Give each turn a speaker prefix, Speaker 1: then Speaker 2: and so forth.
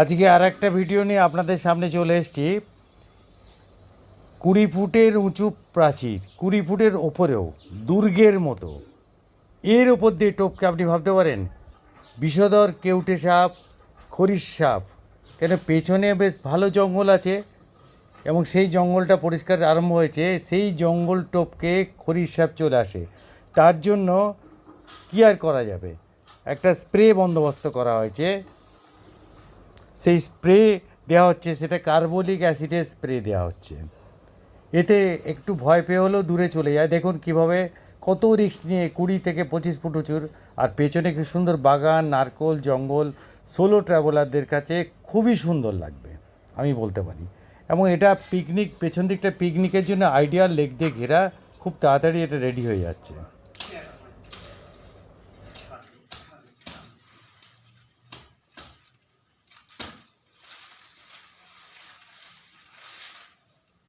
Speaker 1: আজকে আর একটা ভিডিও নিয়ে আপনাদের সামনে চলে এসছি। কুড়ি ফুটের উঁচু প্রাচীর, কুড়ি ফুটের ওপরেও, দুর্গের মতো। এর ওপর দিয়ে টোপকে আপনি ভাবতে পারেন, বিষধর কেউটে সাপ, খরিশ সাপ। কেন পেছনে বেশ ভালো জঙ্গল আছে এবং সেই জঙ্গলটা পরিষ্কার আরম্ভ হয়েছে, সেই জঙ্গল টোপকে খরিশ সাপ চলে আসে। তার জন্য কী আর করা যাবে? একটা স্প্রে বন্দোবস্ত করা হয়েছে। সেই স্প্রে দেওয়া হচ্ছে, সেটা কার্বলিক অ্যাসিডের স্প্রে দেওয়া হচ্ছে। এতে একটু ভয় পেয়ে হলেও দূরে চলে যায়। দেখুন কীভাবে কত রিস্ক নিয়ে কুড়ি থেকে পঁচিশ ফুট উঁচুর আর পেছনে কি সুন্দর বাগান, নারকোল, জঙ্গল সোলো ট্রাভেলারদের কাছে খুবই সুন্দর লাগবে, আমি বলতে পারি। এবং এটা পিকনিক পেছন দিকটা পিকনিকের জন্য আইডিয়াল লেক দিয়ে ঘেরা, খুব তাড়াতাড়ি এটা রেডি হয়ে যাচ্ছে।